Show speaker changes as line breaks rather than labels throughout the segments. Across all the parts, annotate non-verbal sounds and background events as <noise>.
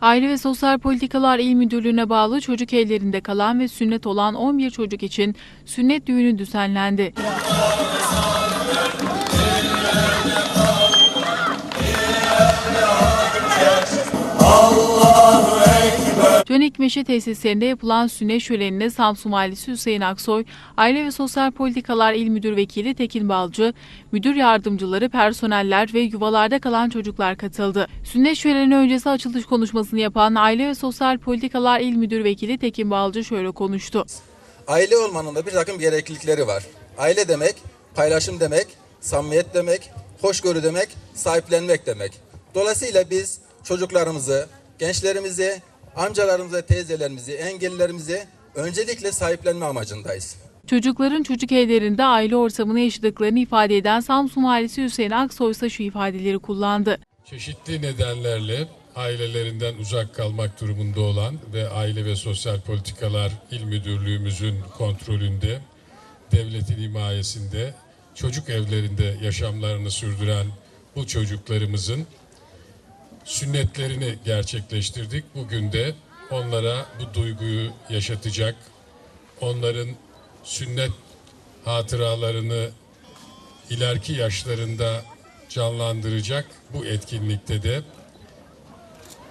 Aile ve Sosyal Politikalar İl Müdürlüğü'ne bağlı çocuk evlerinde kalan ve sünnet olan 11 çocuk için sünnet düğünü düzenlendi. Dönek Meşe tesislerinde yapılan sünnet şölenine Samsun Valisi Hüseyin Aksoy, Aile ve Sosyal Politikalar İl Müdür Vekili Tekin Balcı, müdür yardımcıları, personeller ve yuvalarda kalan çocuklar katıldı. Sünnet şöleni öncesi açılış konuşmasını yapan Aile ve Sosyal Politikalar İl Müdür Vekili Tekin Balcı şöyle konuştu.
Aile olmanın da bir takım gereklilikleri var. Aile demek, paylaşım demek, samimiyet demek, hoşgörü demek, sahiplenmek demek. Dolayısıyla biz çocuklarımızı, gençlerimizi, amcalarımızı, teyzelerimizi, engellilerimizi öncelikle sahiplenme amacındayız.
Çocukların çocuk evlerinde aile ortamını yaşadıklarını ifade eden Samsun Valisi Hüseyin Aksoy ise şu ifadeleri kullandı.
çeşitli nedenlerle ailelerinden uzak kalmak durumunda olan ve Aile ve Sosyal Politikalar İl Müdürlüğümüzün kontrolünde, devletin himayesinde, çocuk evlerinde yaşamlarını sürdüren bu çocuklarımızın sünnetlerini gerçekleştirdik. Bugün de onlara bu duyguyu yaşatacak, onların sünnet hatıralarını ileriki yaşlarında canlandıracak bu etkinlikte de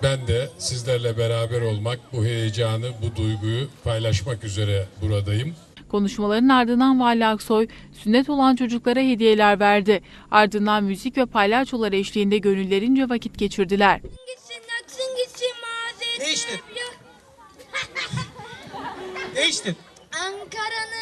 ben de sizlerle beraber olmak, bu heyecanı, bu duyguyu paylaşmak üzere buradayım.
Konuşmaların ardından Vali Aksoy, sünnet olan çocuklara hediyeler verdi. Ardından müzik ve palyaçolar eşliğinde gönüllerince vakit geçirdiler.
gitsin aksın gitsin mazeret.
Değiştir. <laughs>
Ankara'nın